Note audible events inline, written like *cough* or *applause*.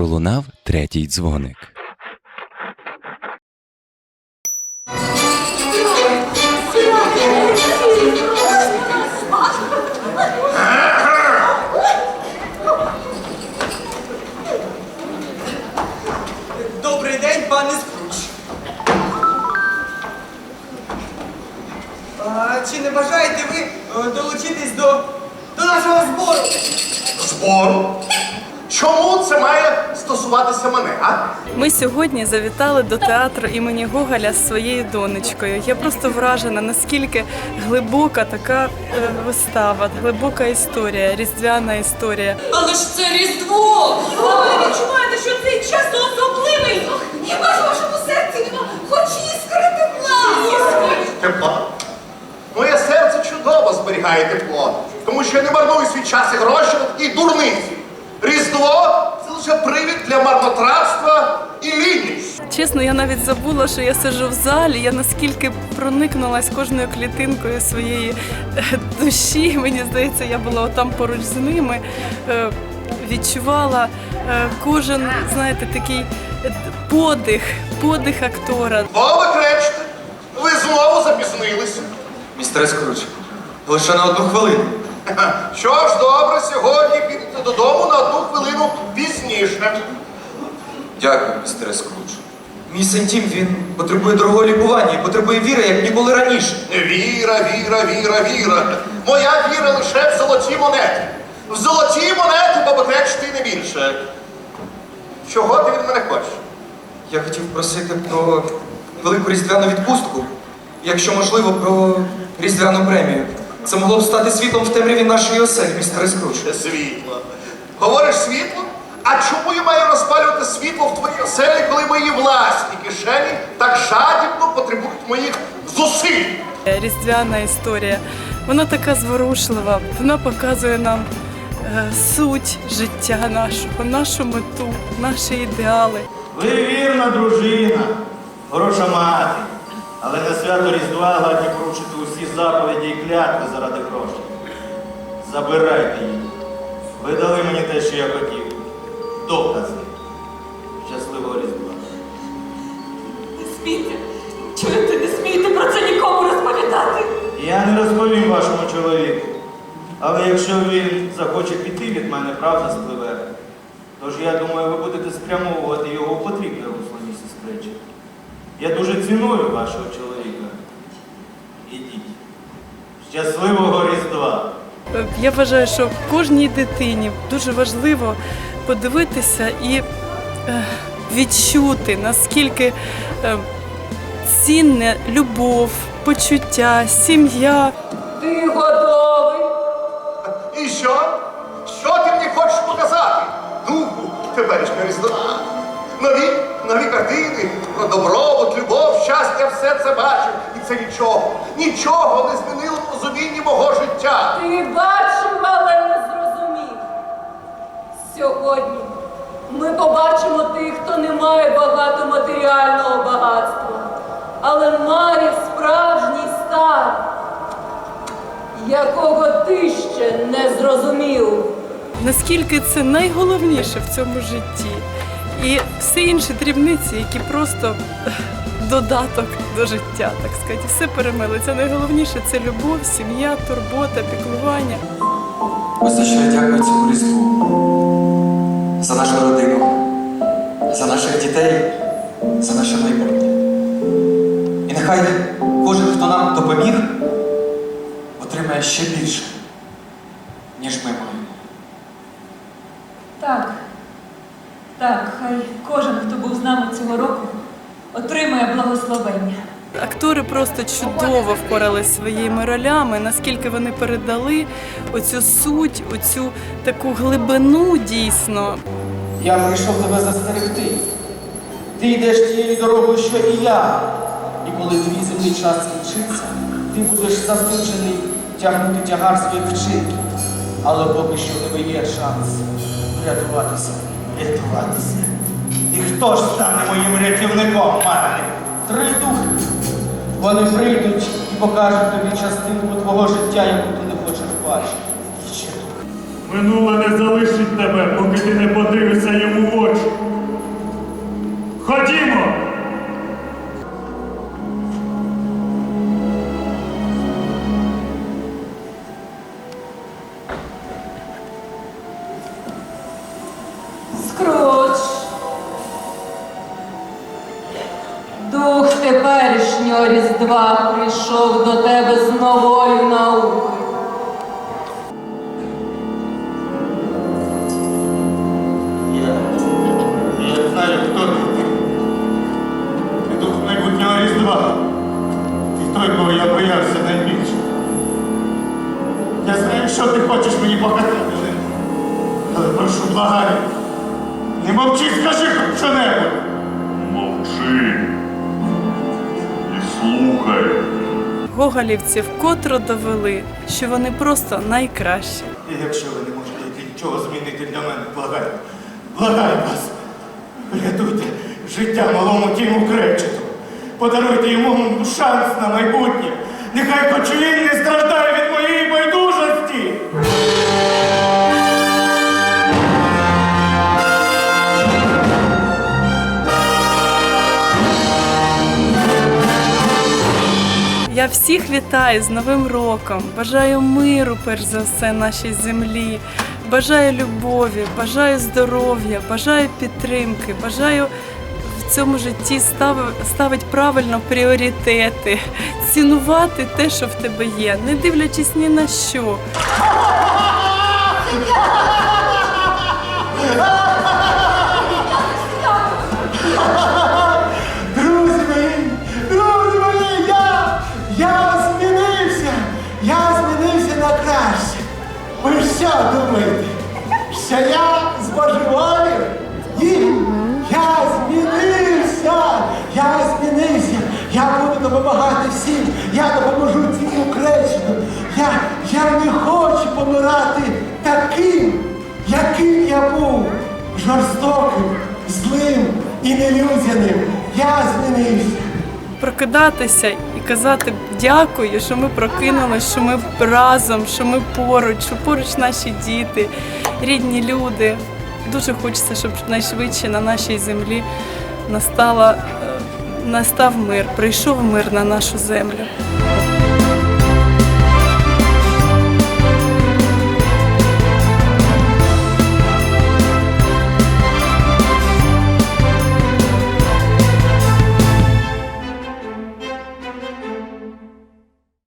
пролунав третій дзвоник. Добрий день, пане Скруч. А, чи не бажаєте ви е, долучитись до, до нашого збору? Збору? Чому це має стосуватися мене, а? Ми сьогодні завітали до театру імені Гоголя з своєю донечкою. Я просто вражена, наскільки глибока така е, вистава, глибока історія, різдвяна історія. Але ж це Різдво! Ви відчуваєте, що цей час особливий! Хіба ж в вашому серці нема хоч іскри тепла? Тепло. Моє серце чудово зберігає тепло, тому що я не марную свій час і гроші і дурниці. Різдво це привід для марнотратства і лінність. Чесно, я навіть забула, що я сиджу в залі. Я наскільки проникнулась кожною клітинкою своєї е, душі. Мені здається, я була отам поруч з ними. е, Відчувала е, кожен, знаєте, такий подих, подих актора. О, ви кречте, ви знову запізнилися. Містере Скруч, лише на одну хвилину. *laughs* Що ж, добре, сьогодні підете додому на одну хвилину пізніше. Дякую, містере Скруч. Мій син Тім, він потребує дорогого лікування і потребує віри, як ніколи раніше. Віра, віра, віра, віра. Моя віра лише в золоті монети. В золоті монети, баба кречте, і не більше. Чого ти від мене хочеш? Я хотів просити про велику різдвяну відпустку, якщо можливо, про різдвяну премію. Це могло б стати світлом в темряві нашої оселі, містере Скруч. Світло. Говориш світло? А чому я маю розпалювати світло в твоїй оселі, коли мої власні кишені так жадібно потребують моїх зусиль? Різдвяна історія. Вона така зворушлива. Вона показує нам е, суть життя нашого, нашу мету, наші ідеали. Ви вірна дружина, хороша мати, але на свято Різдва ладні порушити усі заповіді і клятви заради грошей. Забирайте її. Ви дали мені те, що я хотів. Докази. Щасливого Різдва. Не смійте! Чуєте, не смійте про це нікому розповідати! Я не розповім вашому чоловіку. Але якщо він захоче піти від мене, правда спливе. Тож я думаю, ви будете спрямовувати його місіс Кречі. Я дуже ціную вашого чоловіка. Ідіть. Щасливого Різдва! Е, Я вважаю, що кожній дитині дуже важливо подивитися і е, відчути, наскільки е, цінне любов, почуття, сім'я. Ти готовий! І що? Що ти мені хочеш показати? Духу теперішнього різдва. Нові, нові картини добробут, любов, щастя, все це бачив. І це нічого, нічого не змінило в розумінні мого життя. Ти бачив, але не зрозумів. Сьогодні ми побачимо тих, хто не має багато матеріального багатства, але має справжній стан, якого ти ще не зрозумів. Наскільки це найголовніше в цьому житті. І всі інші дрібниці, які просто додаток до життя, так сказати, все перемилиться. Найголовніше це любов, сім'я, турбота, піклування. Ось за що я дякую цьому різдву. За нашу родину, за наших дітей, за наше майбутнє. І нехай кожен, хто нам допоміг, отримає ще більше, ніж ми маємо. Так, так, хай кожен, хто був з нами цього року, отримає благословення. Актори просто чудово впоралися своїми ролями, наскільки вони передали оцю суть, оцю таку глибину дійсно. Я прийшов тебе застерегти. Ти йдеш тією дорогою, що і я. І коли твій земний час скінчиться, ти будеш засуджений тягнути тягар своїх вчинків. Але поки що в тебе є шанс врятуватися. Рятуватися. І хто ж стане моїм рятівником, Марлі? Три духи. Вони прийдуть і покажуть тобі частинку твого життя, яку ти не хочеш бачити. І ще дух. Минуле не залишить тебе, поки ти не подивишся йому в очі. Ходімо! Різдва прийшов до тебе з новою наукою. Я, я знаю, хто ти. Ти дух майбутнього Різдва. Ти той, кого я боявся найбільше. Я знаю, що ти хочеш мені показати. але- прошу, благаю. Не мовчи, скажи хоч що-небудь. Мовчи і слухай. Гоголівці вкотре довели, що вони просто найкращі. І якщо ви не можете нічого змінити для мене, благаю, благаю вас, врятуйте життя малому тіму кречету. Подаруйте йому шанс на майбутнє. Нехай почує не всіх вітаю з Новим роком. Бажаю миру, перш за все, нашій землі. Бажаю любові, бажаю здоров'я, бажаю підтримки, бажаю в цьому житті стави- ставити правильно пріоритети, цінувати те, що в тебе є, не дивлячись ні на що. *laughs* що думаєте, що я збожеволів? Ні, я змінився, я змінився. Я буду допомагати всім, я допоможу цьому кречну. Я, я не хочу помирати таким, яким я був. Жорстоким, злим і нелюдяним. Я змінився. Прокидатися казати дякую, що ми прокинулись, що ми разом, що ми поруч, що поруч наші діти, рідні люди. Дуже хочеться, щоб найшвидше на нашій землі настала, е, настав мир, прийшов мир на нашу землю.